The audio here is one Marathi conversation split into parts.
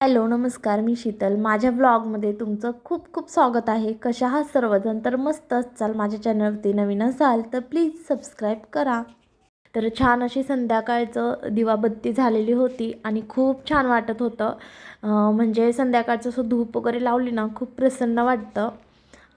हॅलो नमस्कार मी शीतल. माझ्या ब्लॉगमध्ये तुमचं खूप खूप स्वागत आहे. कशा आहात सर्वजण? तर मस्तच चाल माझ्या चॅनलवरती नवीन असाल तर प्लीज सबस्क्राईब करा. तर छान अशी संध्याकाळचं दिवाबत्ती झालेली होती आणि खूप छान वाटत होतं. म्हणजे संध्याकाळचं असं धूप वगैरे लावली ना खूप प्रसन्न वाटतं.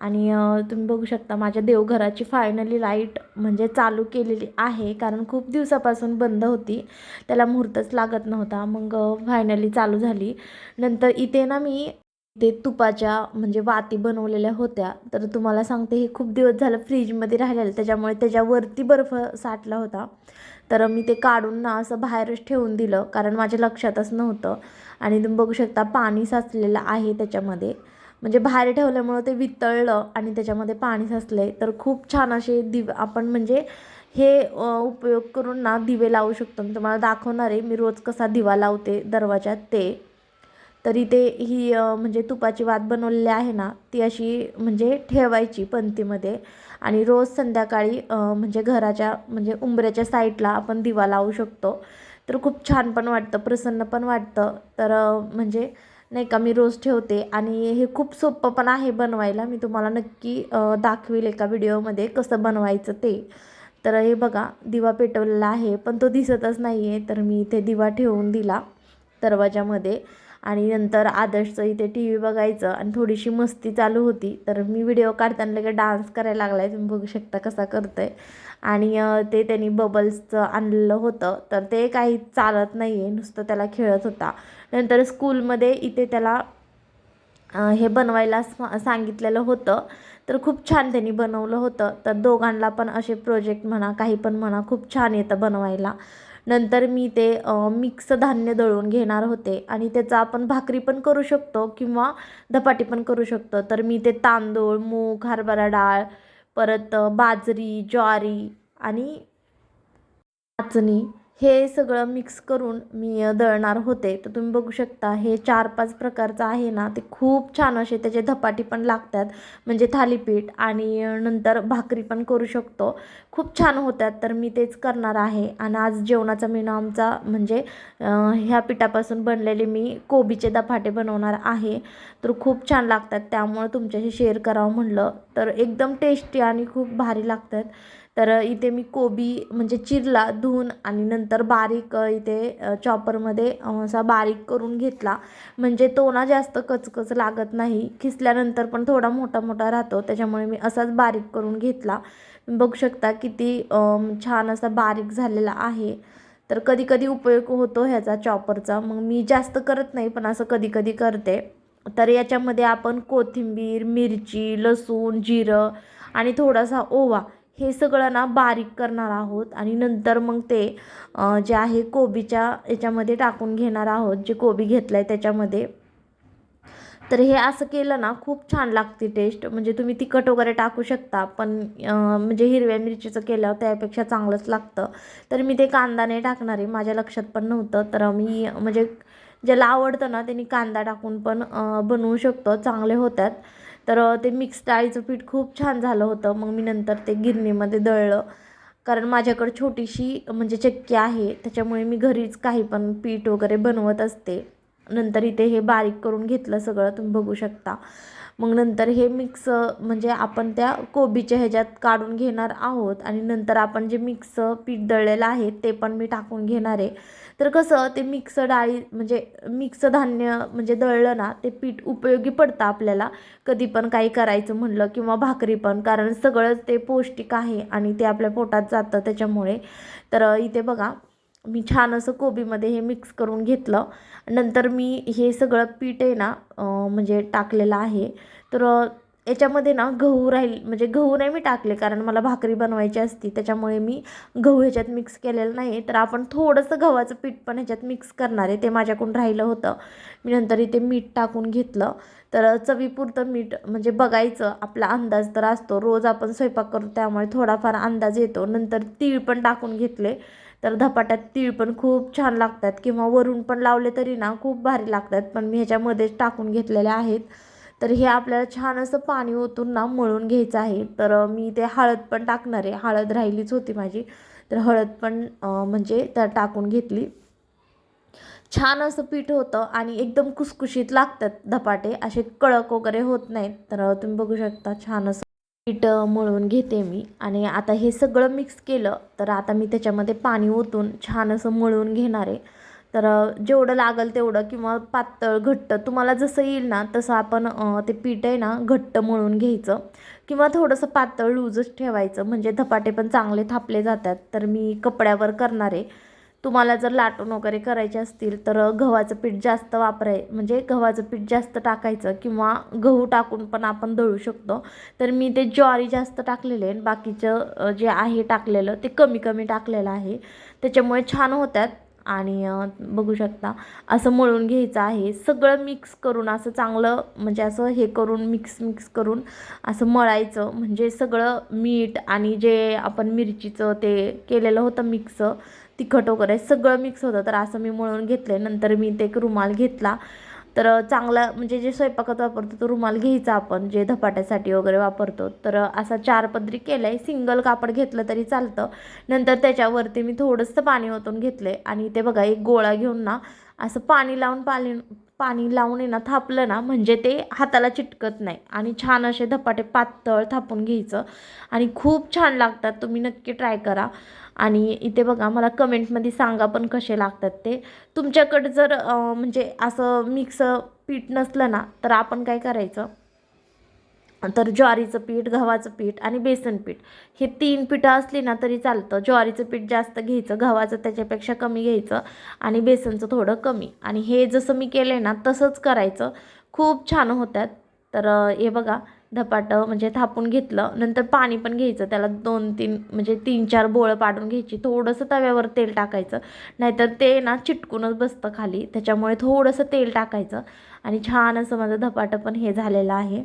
आणि तुम्ही बघू शकता माझ्या देवघराची फायनली लाइट म्हणजे चालू केलेली आहे. कारण खूप दिवसापासून बंद होती. त्याला मुहूर्तच लागत नव्हता. मग फायनली चालू झाली. नंतर इथे ना मी ते तुपाच्या म्हणजे वाती बनवलेल्या होत्या. तर तुम्हाला सांगते हे खूप दिवस झालं फ्रीजमध्ये राहिलेलं. त्याच्यामुळे त्याच्यावरती बर्फ साठला होता. तर मी ते काढून ना असं बाहेरच ठेवून दिलं. कारण माझ्या लक्षातच नव्हतं. आणि तुम्ही बघू शकता पाणी साचलेलं आहे त्याच्यामध्ये. म्हणजे बाहेर ठेवल्यामुळं ते वितळलं आणि त्याच्यामध्ये पाणी साचले तर खूप छान असे दिव आपण म्हणजे हे उपयोग करून ना दिवे लावू शकतो. मी तुम्हाला दाखवणार आहे मी रोज कसा दिवा लावते दरवाजात ते. तर इथे ही म्हणजे तुपाची वात बनवलेली आहे ना ती अशी म्हणजे ठेवायची पंतीमध्ये आणि रोज संध्याकाळी म्हणजे घराच्या म्हणजे उंबऱ्याच्या साईडला आपण दिवा लावू शकतो. तर खूप छान पण वाटतं प्रसन्न पण वाटतं. तर म्हणजे नाही का मी रोज ठेवते. आणि हे खूप सोपं पण आहे बनवायला. मी तुम्हाला नक्की दाखवेल एका व्हिडिओमध्ये कसं बनवायचं ते. तर हे बघा दिवा पेटवलेला आहे पण तो दिसतच नाही आहे तर मी इथे दिवा ठेवून दिला दरवाजामध्ये. आणि नंतर आदर्शचं इथे टी व्ही बघायचं आणि थोडीशी मस्ती चालू होती. तर मी व्हिडिओ काढताना लगेच डान्स करायला लागला आहे तुम्ही बघू शकता कसा करतो आहे आणि ते त्यांनी बबल्सचं आणलेलं होतं. तर ते काही चालत नाही आहे नुसतं त्याला खेळत होता. नंतर स्कूलमध्ये इथे त्याला हे बनवायला सांगितलेलं होतं. तर खूप छान त्यांनी बनवलं होतं. तर दोघांना पण असे प्रोजेक्ट म्हणा काही पण म्हणा खूप छान येतं बनवायला. नंतर मी ते मिक्स धान्य दळून घेणार होते. आणि त्याचा आपण भाकरी पण करू शकतो किंवा धपाटी पण करू शकतो. तर मी ते तांदूळ मूग हरभरा डाळ परत बाजरी ज्वारी आणि नाचणी हे सगळं मिक्स करून मी दळणार होते. तर तुम्ही बघू शकता हे चार पाच प्रकारचं आहे ना ते खूप छान असे त्याचे धपाटी पण लागतात म्हणजे थालीपीठ आणि नंतर भाकरी पण करू शकतो. खूप छान होतात तर मी तेच करणार आहे. आणि आज जेवणाचा मेनू आमचा म्हणजे ह्या पिठापासून बनलेले मी कोबीचे धपाटे बनवणार आहे. तर खूप छान लागतात त्यामुळं तुमच्याशी शेअर करावं म्हणलं. तर एकदम टेस्टी आणि खूप भारी लागतात. तर इथे मी कोबी म्हणजे चिरला धुवून आणि नंतर बारीक इथे चॉपरमध्ये असा बारीक करून घेतला. म्हणजे तो ना जास्त कचकच लागत नाही. खिसल्यानंतर पण थोडा मोठा मोठा राहतो. त्याच्यामुळे मी असाच बारीक करून घेतला. बघू शकता किती छान असा बारीक झालेला आहे. तर कधी कधी उपयोग होतो ह्याचा चॉपरचा मग मी जास्त करत नाही पण असं कधी कधी करते. तर याच्यामध्ये आपण कोथिंबीर मिरची लसूण जिरं आणि थोडासा ओवा हे सगळं ना बारीक करणार आहोत आणि नंतर मग ते जे आहे कोबीच्या याच्यामध्ये टाकून घेणार आहोत जे कोबी घेतलं आहे त्याच्यामध्ये. तर हे असं केलं ना खूप छान लागते टेस्ट म्हणजे तुम्ही तिखट वगैरे टाकू शकता पण म्हणजे हिरव्या मिरचीचं केल्यावर त्यापेक्षा चांगलंच लागतं. तर मी ते कांदा नाही टाकणार आहे माझ्या लक्षात पण नव्हतं. तर मी म्हणजे ज्याला आवडतं ना त्यांनी कांदा टाकून पण बनवू शकतो चांगले होतात. तर ते मिक्स डाळीचं पीठ खूप छान झालं होतं. मग मी नंतर ते गिरणीमध्ये दळलं. कारण माझ्याकडे छोटीशी म्हणजे चक्की आहे. त्याच्यामुळे मी घरीच काही पण पीठ वगैरे बनवत असते. नंतर इथे हे बारीक करून घेतलं सगळं तुम्ही बघू शकता. मग नंतर हे मिक्स म्हणजे आपण त्या कोबीच्या ह्याच्यात काढून घेणार आहोत. आणि नंतर आपण जे मिक्स पीठ दळलेलं आहे ते पण मी टाकून घेणार आहे. तर कसं ते मिक्स डाळी म्हणजे मिक्स धान्य म्हणजे दळलं ना ते पीठ उपयोगी पडतं आपल्याला. कधी पण काही करायचं म्हणलं किंवा भाकरी पण कारण सगळंच ते पौष्टिक आहे आणि ते आपल्या पोटात जातं त्याच्यामुळे. तर इथे बघा मी छान असं कोबीमध्ये हे मिक्स करून घेतलं. नंतर मी हे सगळं पीठ आहे ना म्हणजे टाकलेलं आहे. तर याच्यामध्ये ना गहू राहील म्हणजे गहू नाही मी टाकले कारण मला भाकरी बनवायची असती त्याच्यामुळे मी गहू ह्याच्यात मिक्स केलेलं नाही तर आपण थोडंसं गव्हाचं पीठ पण ह्याच्यात मिक्स करणार आहे ते माझ्याकडून राहिलं होतं. मी नंतर इथे मीठ टाकून घेतलं. तर चवीपुरतं मीठ म्हणजे बघायचं आपला अंदाज तर असतो. रोज आपण स्वयंपाक करतो त्यामुळे थोडाफार अंदाज येतो. नंतर तीळ पण टाकून घेतले. तर धपाट्यात तीळ पण खूप छान लागतात. किंवा वरून पण लावले तरी ना खूप भारी लागतात. पण मी ह्याच्यामध्येच टाकून घेतलेले आहेत. तर हे आपल्याला छान असं पाणी ओतून ना मळून घ्यायचं आहे. तर मी ते हळद पण टाकणार आहे. हळद राहिलीच होती माझी. तर हळद पण म्हणजे त्यात टाकून घेतली. छान असं पीठ होतं आणि एकदम कुसकुशीत लागतात धपाटे. असे कडक वगैरे होत नाहीत. तर तुम्ही बघू शकता छान असं पीठ मळून घेते मी. आणि आता हे सगळं मिक्स केलं तर आता मी त्याच्यामध्ये पाणी ओतून छान असं मळून घेणार आहे. तर जेवढं लागेल तेवढं किंवा पातळ घट्ट तुम्हाला जसं येईल ना तसं आपण ते पीठ आहे ना घट्ट मळून घ्यायचं. किंवा थोडंसं पातळ लूजच ठेवायचं म्हणजे धपाटे पण चांगले थापले जातात. तर मी कपड्यावर करणार आहे. तुम्हाला जर लाटून वगैरे करायचे असतील तर गव्हाचं पीठ जास्त वापराय म्हणजे गव्हाचं पीठ जास्त टाकायचं किंवा गहू टाकून पण आपण दळू शकतो. तर मी ते ज्वारी जास्त टाकलेले आहे बाकीचं जे आहे टाकलेलं ते कमी कमी टाकलेलं आहे. त्याच्यामुळे छान होतात. आणि बघू शकता. असं मळून घ्यायचं आहे. सगळं मिक्स करून असं चांगलं म्हणजे असं हे करून मिक्स मिक्स करून असं मळायचं. म्हणजे सगळं मीठ आणि जे आपण मिरचीचं ते केलेलं होतं मिक्स तिखट वगैरे सगळं मिक्स होतं. तर असं मी मळून घेतलं नंतर मी ते एक रुमाल घेतला. तर चांगला म्हणजे जे स्वयंपाकात वापरतो तो रुमाल घ्यायचा आपण जे धपाट्यासाठी वगैरे वापरतो. तर असा चार पदरी केलं आहे सिंगल कापड घेतलं तरी चालतं. नंतर त्याच्यावरती मी थोडंसं पाणी ओतून घेतलं आहे आणि ते बघा एक गोळा घेऊन ना असं पाणी लावून पाणी पाणी लावून आहे ना थापलं ना म्हणजे ते हाताला चिटकत नाही. आणि छान असे धपाटे पातळ थापून घ्यायचं. आणि खूप छान लागतात. तुम्ही नक्की ट्राय करा. आणि इथे बघा मला कमेंटमध्ये सांगा पण कसे लागतात ते. तुमच्याकडे जर म्हणजे असं मिक्स पीठ नसलं ना तर आपण काय करायचं? तर ज्वारीचं पीठ गव्हाचं पीठ आणि बेसन पीठ. हे तीन पिठं असली ना तरी चालतं. ज्वारीचं पीठ जास्त घ्यायचं गव्हाचं त्याच्यापेक्षा कमी घ्यायचं आणि बेसनचं थोडं कमी. आणि हे जसं मी केलं आहे ना तसंच करायचं. खूप छान होतात. तर हे बघा धपाटं म्हणजे थापून घेतलं नंतर पाणी पण घ्यायचं त्याला दोन तीन म्हणजे तीन चार बोळं पाडून घ्यायची. थोडंसं तव्यावर तेल टाकायचं नाहीतर ते ना चिटकूनच बसतं खाली त्याच्यामुळे थोडंसं तेल टाकायचं. आणि छान असं माझं धपाटं पण हे झालेलं आहे.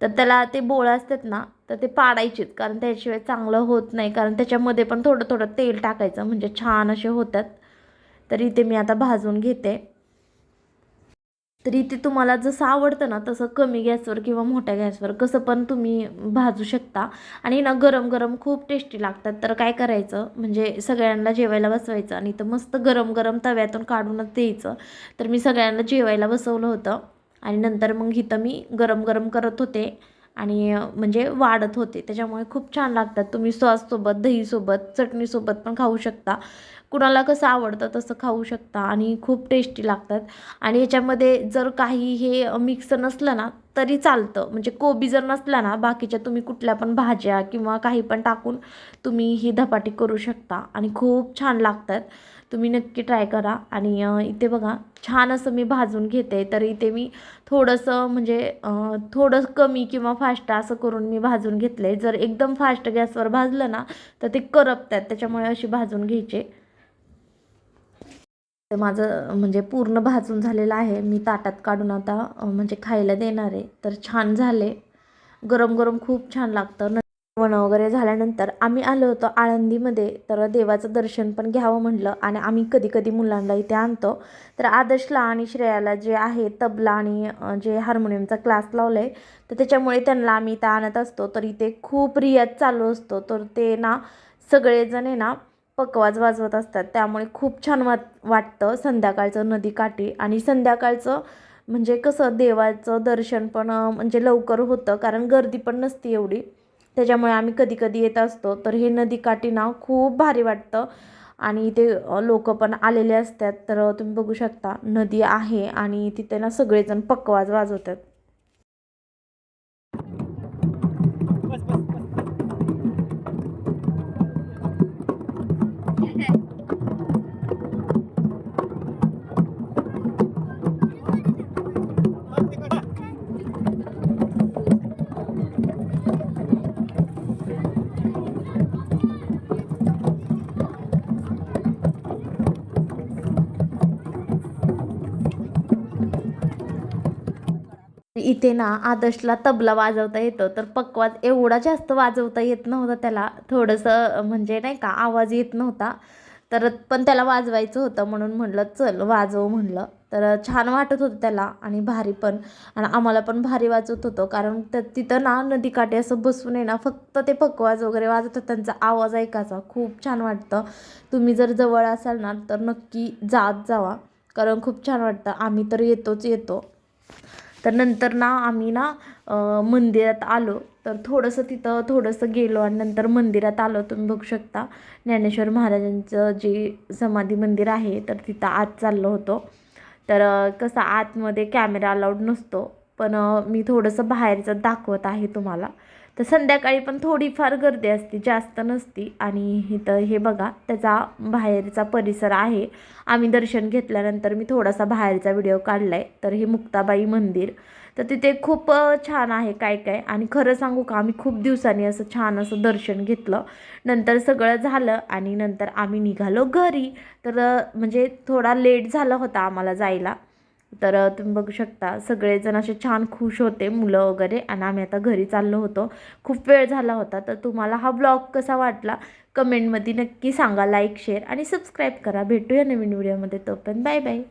तर त्याला ते बोळं असतात ना तर ते पाडायचेच कारण त्याशिवाय चांगलं होत नाही कारण त्याच्यामध्ये पण थोडं थोडं तेल टाकायचं म्हणजे छान असे होतात. तर इथे मी आता भाजून घेते. तर इथे तुम्हाला जसं आवडतं ना तसं कमी गॅसवर किंवा मोठ्या गॅसवर कसं पण तुम्ही भाजू शकता. आणि ना गरम गरम खूप टेस्टी लागतात. तर काय करायचं म्हणजे सगळ्यांना जेवायला बसवायचं आणि तर मस्त गरम गरम तव्यातून काढूनच द्यायचं. तर मी सगळ्यांना जेवायला बसवलं होतं. आणि नंतर मग इथं मी गरम गरम करत होते. आणि म्हणजे वाढत होते. त्याच्यामुळे खूप छान लागतात. तुम्ही सॉससोबत दहीसोबत चटणीसोबत पण खाऊ शकता. कुणाला कसं आवडतं तसं खाऊ शकता आणि खूप टेस्टी लागतात. आणि याच्यामध्ये जर काही हे मिक्स नसलं ना तरी चालतं. म्हणजे कोबी जर नसला ना बाकीच्या तुम्ही कुठल्या पण भाज्या किंवा काही पण टाकून तुम्ही ही धपाटी करू शकता. आणि खूप छान लागतात. तुम्ही नक्की ट्राय करा. आणि इथे बघा छान असं मी भाजून घेते. तर इथे मी थोडंसं म्हणजे थोडं कमी किंवा फास्ट असं करून मी भाजून घेतले जर एकदम फास्ट गॅसवर भाजलं ना तर ते करपतात. त्याच्यामुळे अशी भाजून घ्यायचे. तर माझं म्हणजे पूर्ण भाजून झालेलं आहे. मी ताटात काढून आता म्हणजे खायला देणार आहे. तर छान झाले. गरम गरम खूप छान लागतं. जेवण वगैरे झाल्यानंतर आम्ही आलो होतो आळंदीमध्ये. तर देवाचं दर्शन पण घ्यावं म्हटलं आणि आम्ही कधी कधी मुलांना इथे आणतो. तर आदर्शला आणि श्रेयाला जे आहे तबला आणि जे हार्मोनियमचा क्लास लावला आहे तर त्याच्यामुळे त्यांना आम्ही इथं आणत असतो. तर इथे खूप रियाज चालू असतो. तर ते ना सगळेजण आहे ना पकवाज वाजवत असतात. त्यामुळे खूप छान वाट वाटतं संध्याकाळचं नदीकाठी आणि संध्याकाळचं म्हणजे कसं देवाचं दर्शन पण म्हणजे लवकर होतं. कारण गर्दी पण नसते एवढी. त्याच्यामुळे आम्ही कधी कधी येत असतो. तर हे नदीकाठी ना खूप भारी वाटतं. आणि इथे लोक पण आलेले असतात. तर तुम्ही बघू शकता नदी आहे. आणि तिथे ना सगळेजण पकवाज वाजवतात. इथे ना आदर्शला तबला वाजवता येतं. तर पक्वाज एवढा जास्त वाजवता येत नव्हता त्याला. थोडंसं म्हणजे नाही का आवाज येत नव्हता. तर पण त्याला वाजवायचं होतं म्हणून म्हणलं चल वाजव म्हणलं. तर छान वाटत होतं त्याला आणि भारी पण. आणि आम्हाला पण भारी वाजवत होतं. कारण त तिथं ना नदीकाठी असं बसून आहे ना फक्त ते पकवाज वगैरे वाजवतात. त्यांचा आवाज ऐकायचा. खूप छान वाटतं. तुम्ही जर जवळ असाल ना तर नक्की जात जावा. कारण खूप छान वाटतं. आम्ही तर येतोच येतो. तर नंतर ना आम्ही ना मंदिरात आलो. तर थोडंसं तिथं थोडंसं गेलो आणि नंतर मंदिरात आलो. तुम्ही बघू शकता ज्ञानेश्वर महाराजांचं जे समाधी मंदिर आहे तर तिथं आत चाललो होतो. तर कसं आतमध्ये कॅमेरा अलाउड नसतो. पण मी थोडंसं बाहेरचं दाखवत आहे तुम्हाला. तर संध्याकाळी पण थोडीफार गर्दी असते जास्त नसती. आणि इथं हे बघा त्याचा बाहेरचा परिसर आहे. आम्ही दर्शन घेतल्यानंतर मी थोडासा बाहेरचा व्हिडिओ काढला आहे तर हे मुक्ताबाई मंदिर. तर तिथे खूप छान आहे काय काय. आणि खरं सांगू का आम्ही खूप दिवसांनी असं छान असं दर्शन घेतलं. नंतर सगळं झालं आणि नंतर आम्ही निघालो घरी. तर म्हणजे थोडा लेट झाला होता आम्हाला जायला. तर तुम्ही बघू शकता सगळेजण असे छान खुश होते मुलं वगैरे. आणि आम्ही आता घरी चाललो होतो. खूप वेळ झाला होता. तर तुम्हाला हा ब्लॉग कसा वाटला? कमेंटमध्ये नक्की सांगा. लाईक शेअर आणि सबस्क्राईब करा. भेटूया नवीन व्हिडिओमध्ये. तोपर्यंत बाय बाय.